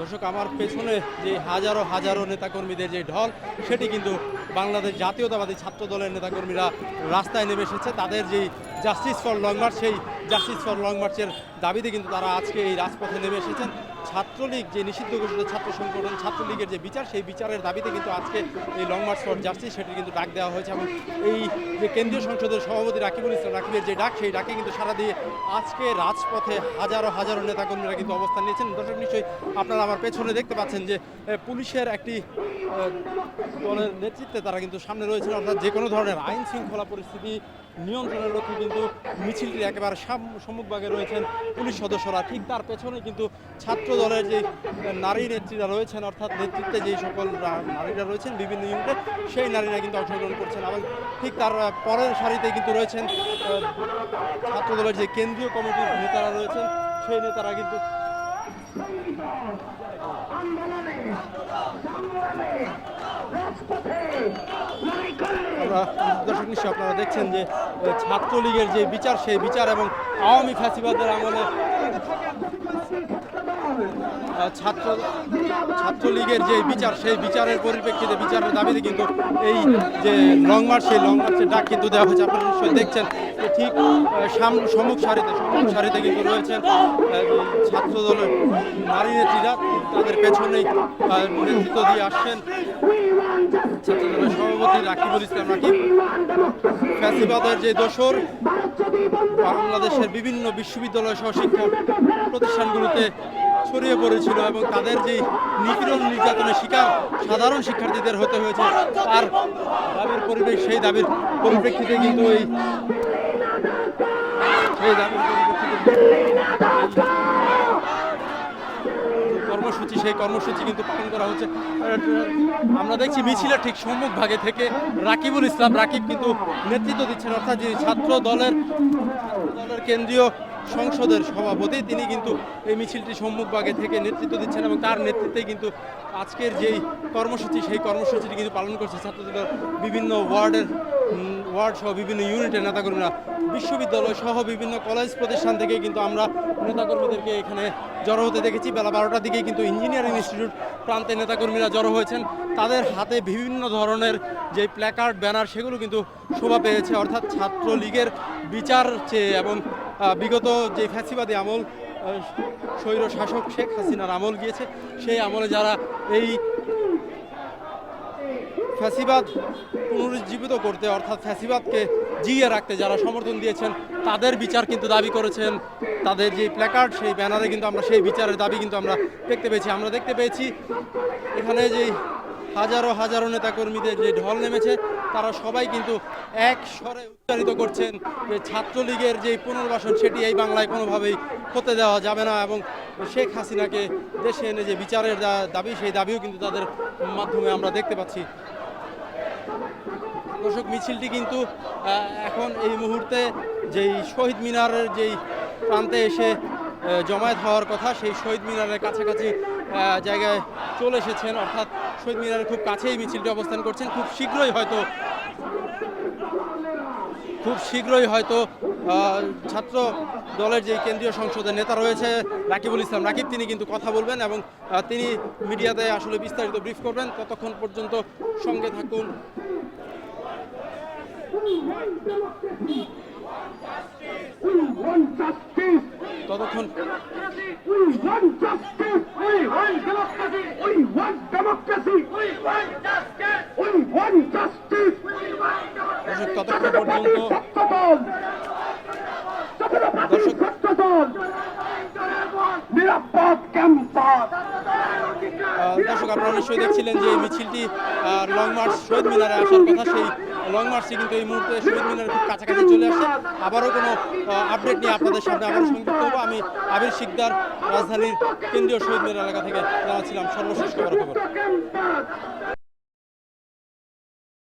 দর্শক, আমার পেছনে যে হাজারো হাজারো নেতাকর্মীদের যে ঢল, সেটি কিন্তু বাংলাদেশ জাতীয়তাবাদী ছাত্র দলের নেতাকর্মীরা রাস্তায় নেমে এসেছে। তাদের যেই জাস্টিস ফর লং মার্চ সেই জাস্টিস ফর লং মার্চের দাবিতে কিন্তু তারা আজকে এই রাজপথে নেমে এসেছেন। ছাত্রলীগ যে নিষিদ্ধ ঘোষিত ছাত্র সংগঠন ছাত্রলীগের যে বিচার, সেই বিচারের দাবিতে কিন্তু আজকে এই লং মার্চ ফর জাস্টিস সেটি কিন্তু ডাক দেওয়া হয়েছে এবং এই যে কেন্দ্রীয় সংসদের সভাপতি রাকিবুল ইসলাম রাকিবের যে ডাক, সেই ডাকে কিন্তু সারা দিয়ে আজকে রাজপথে হাজারো হাজারো নেতাকর্মীরা কিন্তু অবস্থান নিয়েছেন। দর্শক, নিশ্চয়ই আপনারা আমার পেছনে দেখতে পাচ্ছেন যে পুলিশের একটি দলের নেতৃত্বে তারা কিন্তু সামনে রয়েছেন। অর্থাৎ যে কোনো ধরনের আইন শৃঙ্খলা পরিস্থিতি নিয়ন্ত্রণের লক্ষ্যে কিন্তু মিছিলটি একেবারে সাম- সম্মুখভাগে রয়েছেন পুলিশ সদস্যরা। ঠিক তার পেছনে কিন্তু ছাত্র দলের যে নারী নেত্রীরা রয়েছেন, অর্থাৎ নেতৃত্বে যে সকল নারীরা রয়েছেন বিভিন্ন ইউনিটে, সেই নারীরা কিন্তু অংশগ্রহণ করছেন। এবং ঠিক তার পরের সারিতে কিন্তু রয়েছেন ছাত্র দলের যে কেন্দ্রীয় কমিটির নেতারা রয়েছেন, সেই নেতারা কিন্তু দর্শক নিশ্চয় আপনারা দেখছেন যে ছাত্রলীগের যে বিচার, সেই বিচার এবং আওয়ামী ফ্যাসিবাদের আমলে ছাত্র ছাত্রলীগের যে বিচার, সেই বিচারের পরিপ্রেক্ষিতে, বিচারের দাবিতে কিন্তু এই যে লং মার্চ সেই লং মার্চের ডাক কিন্তু দেওয়া হয়েছে। আপনারা নিশ্চয়ই দেখছেন ঠিক সম্মুখ সারিতে সম্মুখ সারিতে কিন্তু রয়েছেন ছাত্র দলের নারী নেত্রীরা, তাদের পেছনেই নেতৃত্ব দিয়ে আসছেন ছাত্র দলের সভাপতি রাকিবুল ইসলাম রাকিব। ফ্যাসিবাদের যে দোসর, বাংলাদেশের বিভিন্ন বিশ্ববিদ্যালয় সহ শিক্ষা প্রতিষ্ঠানগুলোতে ছড়িয়ে পড়েছিল এবং তাদের যে নিপীড়ন নির্যাতনের শিকার সাধারণ শিক্ষার্থীদের হতে হয়েছে, তার দাবির পরিবেশ, সেই দাবির পরিপ্রেক্ষিতে কিন্তু এই সেই দাবির কর্মসূচি, সেই কর্মসূচি কিন্তু পালন করা হচ্ছে। আমরা দেখছি মিছিলের ঠিক সম্মুখ ভাগে থেকে রাকিবুল ইসলাম, রাকিব কিন্তু নেতৃত্ব দিচ্ছেন, অর্থাৎ যে ছাত্র দলের দলের কেন্দ্রীয় সংসদের সভাপতি, তিনি কিন্তু এই মিছিলটি সম্মুখ ভাগে থেকে নেতৃত্ব দিচ্ছেন এবং তার নেতৃত্বে কিন্তু আজকের যেই কর্মসূচি, সেই কর্মসূচিটি কিন্তু পালন করছে ছাত্রদলের বিভিন্ন ওয়ার্ডের ওয়ার্ড সহ বিভিন্ন ইউনিটের নেতাকর্মীরা। বিশ্ববিদ্যালয় সহ বিভিন্ন কলেজ প্রতিষ্ঠান থেকে কিন্তু আমরা নেতাকর্মীদেরকে এখানে জড়ো হতে দেখেছি। বেলা বারোটার দিকে কিন্তু ইঞ্জিনিয়ারিং ইনস্টিটিউট প্রান্তে নেতাকর্মীরা জড়ো হয়েছেন। তাদের হাতে বিভিন্ন ধরনের যে প্ল্যাকার্ড ব্যানার সেগুলো কিন্তু শোভা পেয়েছে। অর্থাৎ ছাত্রলীগের বিচার চেয়ে এবং বিগত যে ফ্যাসিবাদী আমল স্বৈর শাসক শেখ হাসিনার আমল গিয়েছে, সেই আমলে যারা এই ফ্যাসিবাদ পুনরুজ্জীবিত করতে, অর্থাৎ ফ্যাসিবাদকে জিয়ে রাখতে যারা সমর্থন দিয়েছেন, তাদের বিচার কিন্তু দাবি করেছেন। তাদের যে প্ল্যাকার্ড সেই ব্যানারে কিন্তু আমরা, সেই বিচারের দাবি কিন্তু আমরা দেখতে পেয়েছি। আমরা দেখতে পেয়েছি, এখানে যে হাজারো হাজারো নেতাকর্মীদের যে ঢল নেমেছে তারা সবাই কিন্তু এক স্বরে উচ্চারিত করছেন যে ছাত্রলীগের যে পুনর্বাসন, সেটি এই বাংলায় কোনোভাবেই হতে দেওয়া যাবে না এবং শেখ হাসিনাকে দেশে এনে যে বিচারের দাবি, সেই দাবিও কিন্তু তাদের মাধ্যমে আমরা দেখতে পাচ্ছি। দর্শক, মিছিলটি কিন্তু এখন এই মুহূর্তে যেই শহীদ মিনারের যেই প্রান্তে এসে জমায়েত হওয়ার কথা, সেই শহীদ মিনারের কাছাকাছি জায়গায় চলে এসেছেন। অর্থাৎ শহীদ মিনারের খুব কাছেই মিছিলটি অবস্থান করছেন। খুব শীঘ্রই হয়তো, খুব শীঘ্রই হয়তো ছাত্র দলের যে কেন্দ্রীয় সংসদের নেতা রয়েছে, রাকিবুল ইসলাম রাকিব, তিনি কিন্তু কথা বলবেন এবং তিনি মিডিয়াতে আসলে বিস্তারিত ব্রিফ করবেন। ততক্ষণ পর্যন্ত সঙ্গে থাকুন। Justice. ততক্ষণ We want justice. We want democracy. We want democracy. We want justice. We want justice. We want দর্শক ততক্ষণ পর্যন্ত দর্শক আপনারা নিশ্চয়ই দেখছিলেন যে এই মিছিলটি আহ, লং মার্চ শহীদ মিনারে আসার কথা সেই লং মার্চে কিন্তু এই মুহূর্তে শহীদ মিনারের খুব কাছাকাছি চলে আসে আবারও কোনো আপডেট নিয়ে আপনাদের সামনে আবার সংযুক্ত হব আমি আবির শিকদার, রাজধানীর কেন্দ্রীয় শহীদ মিনার এলাকা থেকে জানাচ্ছিলাম সর্বশেষ খবর খবর